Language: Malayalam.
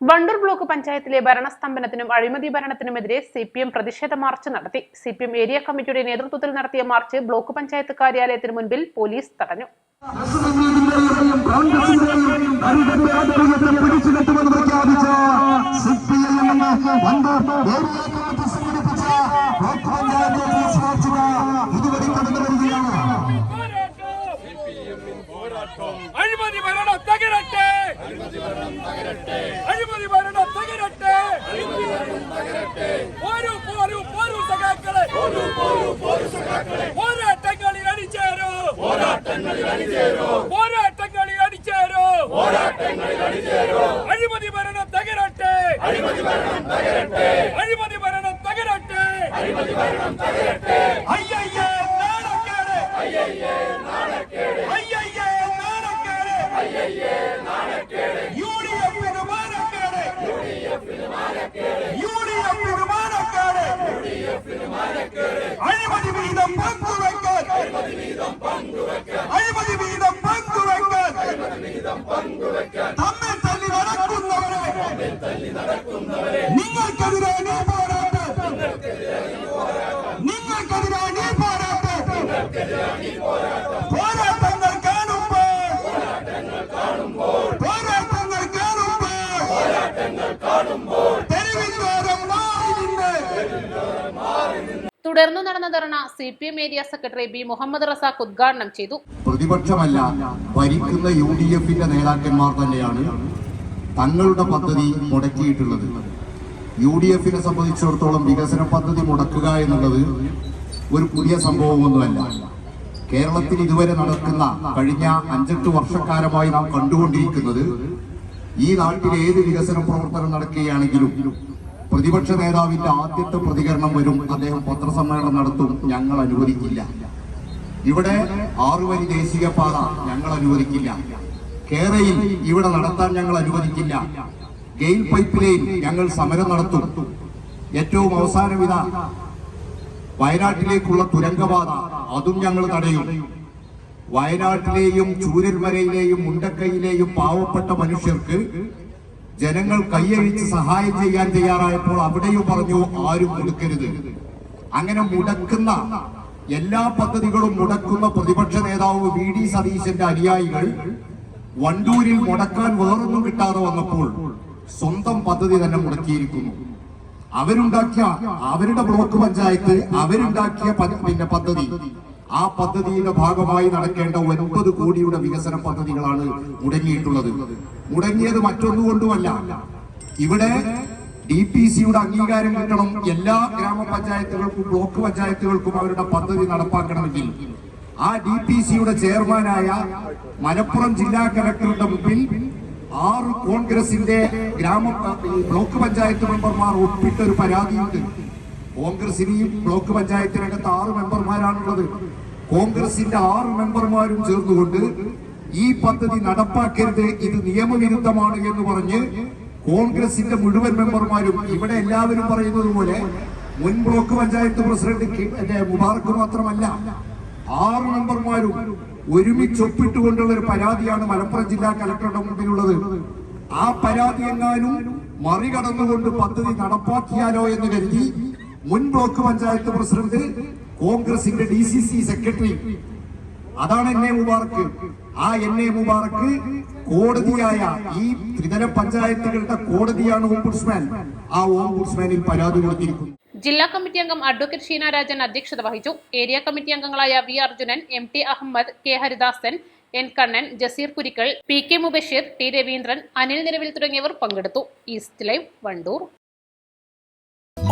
Wandoor block പഞ്ചായത്തിലെ ഭരണസ്തംഭനത്തിനും അഴിമതി ഭരണത്തിനുമെതിരെ സി പി എം പ്രതിഷേധ മാർച്ച് നടത്തി. സി പി എം ഏരിയ കമ്മിറ്റിയുടെ നേതൃത്വത്തിൽ നടത്തിയ മാർച്ച് ബ്ലോക്ക് പഞ്ചായത്ത് കാര്യാലയത്തിന് മുൻപിൽ പോലീസ് തടഞ്ഞു ഏരിയ കമ്മിറ്റി സംഘടിപ്പിച്ച ബ്ലോക്ക് പഞ്ചായത്ത് ഓഫീസ് മാർച്ചുക ഇതുവരെ കടന്നു വരികയാണ് അഴിമതി ഭരണം തകരട്ടെ അഴിമതി ഭരണം തകരട്ടെ പോരൂ പോരൂ പോരൂ സഖാക്കളെ പോരാട്ടങ്ങളിൽ അണിചേരൂ. പോരാട്ടങ്ങളിൽ അണിചേരൂ. അഴിമതി ഭരണം തകരട്ടെ. അഴിമതി ഭരണം തകരട്ടെ. അയ്യയ്യേ നാണക്കേട്. അയ്യയ്യേ നാണക്കേട്. യു ഡി എഫിന് മാനക്കേട്. യു ഡി എഫിന് മാനക്കേട് അഴിമതി വീതം പങ്കുവെക്കാൻ. അഴിമതി വീതം പങ്കുവെക്കാൻ. തമ്മിൽ തല്ലി നടക്കുന്നവരെ. നിങ്ങൾക്കെതിരെ നീ പോരാട്ട്. നിങ്ങൾക്കെതിരെ നീ പോരാട്ട്. പോരാട്ടങ്ങൾ കാണുമ്പോൾ. പോരാട്ടങ്ങൾ കാണുമ്പോൾ. തെരുവിന്തോറും തുടർന്നു നടന്ന ധർണ C P M area secretary B Muhammad Razak ഉദ്ഘാടനം ചെയ്തു. പ്രതിപക്ഷമല്ല ഭരിക്കുന്ന യു ഡി എഫിന്റെ നേതാക്കന്മാർ തന്നെയാണ് തങ്ങളുടെ പദ്ധതി മുടക്കിയിട്ടുള്ളത്. യു ഡി എഫിനെ സംബന്ധിച്ചിടത്തോളം വികസന പദ്ധതി മുടക്കുക എന്നുള്ളത് ഒരു പുതിയ സംഭവമൊന്നുമല്ല. കേരളത്തിൽ ഇതുവരെ നടക്കുന്ന കഴിഞ്ഞ അഞ്ചെട്ട് വർഷക്കാലമായി നാം കണ്ടുകൊണ്ടിരിക്കുന്നത് ഈ നാട്ടിൽ ഏത് വികസന പ്രവർത്തനം നടക്കുകയാണെങ്കിലും പ്രതിപക്ഷ നേതാവിന്റെ ആദ്യത്തെ പ്രതികരണം വരും. അദ്ദേഹം പത്രസമ്മേളനം നടത്തും. ഞങ്ങൾ അനുവദിക്കില്ല. ഇവിടെ ആറുവരി ദേശീയപാത ഞങ്ങൾ അനുവദിക്കില്ല. കേരയിൽ ഇവിടെ നടത്താൻ ഞങ്ങൾ അനുവദിക്കില്ല. ഗെയിൽ പൈപ്പ് ലൈൻ ഞങ്ങൾ സമരം നടത്തും. ഏറ്റവും അവസാനം ഇതാ വയനാട്ടിലേക്കുള്ള തുരങ്കപാത. അതും ഞങ്ങൾ തടയും. വയനാട്ടിലെയും ചൂരൽമലയിലെയും മുണ്ടക്കൈയിലെയും പാവപ്പെട്ട മനുഷ്യർക്ക് ജനങ്ങൾ കൈയഴിച്ച് സഹായം ചെയ്യാൻ തയ്യാറായപ്പോൾ അവിടെയും പറഞ്ഞു ആരും മുടക്കരുത്. അങ്ങനെ മുടക്കുന്ന എല്ലാ പദ്ധതികളും മുടക്കുന്ന പ്രതിപക്ഷ നേതാവ് വി ഡി സതീശന്റെ അനുയായികൾ വണ്ടൂരിൽ മുടക്കാൻ വേറൊന്നും കിട്ടാതെ വന്നപ്പോൾ സ്വന്തം പദ്ധതി തന്നെ മുടക്കിയിരിക്കുന്നു. അവരുണ്ടാക്കിയ അവരുടെ ബ്ലോക്ക് പഞ്ചായത്ത് അവരുണ്ടാക്കിയ പിന്നെ പദ്ധതി. ആ പദ്ധതിയുടെ ഭാഗമായി നടക്കേണ്ട ഒൻപത് കോടിയുടെ വികസന പദ്ധതികളാണ് മുടങ്ങിയിട്ടുള്ളത്. മുടങ്ങിയത് മറ്റൊന്നുകൊണ്ടുമല്ല ഇവിടെ ഡി പി സിയുടെ അംഗീകാരം കിട്ടണം എല്ലാ ഗ്രാമപഞ്ചായത്തുകൾക്കും ബ്ലോക്ക് പഞ്ചായത്തുകൾക്കും അവരുടെ പദ്ധതി നടപ്പാക്കണമെങ്കിൽ. ആ ഡി പി സിയുടെ ചെയർമാനായ മലപ്പുറം ജില്ലാ കലക്ടറുടെ മുമ്പിൽ ആറ് കോൺഗ്രസിന്റെ ഗ്രാമ ബ്ലോക്ക് പഞ്ചായത്ത് മെമ്പർമാർ ഒപ്പിട്ട ഒരു പരാതിയുണ്ട്. കോൺഗ്രസിനെയും ബ്ലോക്ക് പഞ്ചായത്തിനകത്ത് ആറ് മെമ്പർമാരാണുള്ളത്. കോൺഗ്രസിന്റെ ആറ് മെമ്പർമാരും ചേർന്നുകൊണ്ട് ഈ പദ്ധതി നടപ്പാക്കരുത് ഇത് നിയമവിരുദ്ധമാണ് എന്ന് പറഞ്ഞ് കോൺഗ്രസിന്റെ മുഴുവൻ മെമ്പർമാരും ഇവിടെ എല്ലാവരും പറയുന്നത് പോലെ മുൻ ബ്ലോക്ക് പഞ്ചായത്ത് പ്രസിഡന്റ് മുബാർക്ക് മാത്രമല്ല ആറ് മെമ്പർമാരും ഒരുമിച്ച് ഒപ്പിട്ടുകൊണ്ടുള്ള ഒരു പരാതിയാണ് മലപ്പുറം ജില്ലാ കലക്ടറുടെ മുമ്പിലുള്ളത്. ആ പരാതി എങ്ങാനും മറികടന്നുകൊണ്ട് പദ്ധതി നടപ്പാക്കിയാലോ എന്ന് കരുതി മുൻ ബ്ലോക്ക് പഞ്ചായത്ത് പ്രസിഡന്റ് കോൺഗ്രസിന്റെ ഡി സി സി സെക്രട്ടറി. അതാണ് എന്നെ മുബാർക്ക് ആ എൻ എ മുബാറക്ക് കോടതിയായ ഈ ത്രിതല പഞ്ചായത്തുകളുടെ കോടതിയാണ് ഓംബുഡ്സ്മാൻ. ആ ഓംബുഡ്സ്മാനിൽ പരാതി കൊടുത്തിരിക്കുന്നത് ജില്ലാ കമ്മിറ്റി അംഗം അഡ്വക്കേറ്റ് ഷീനാരാജൻ അധ്യക്ഷത വഹിച്ചു. ഏരിയ കമ്മിറ്റി അംഗങ്ങളായ V Arjunan M T Ahmed K Haridasan N Kannan Jaseer Kurikkal P K Mubasheer T Raveendran Anil നിലവിൽ തുടങ്ങിയവർ പങ്കെടുത്തു. East live Wandoor.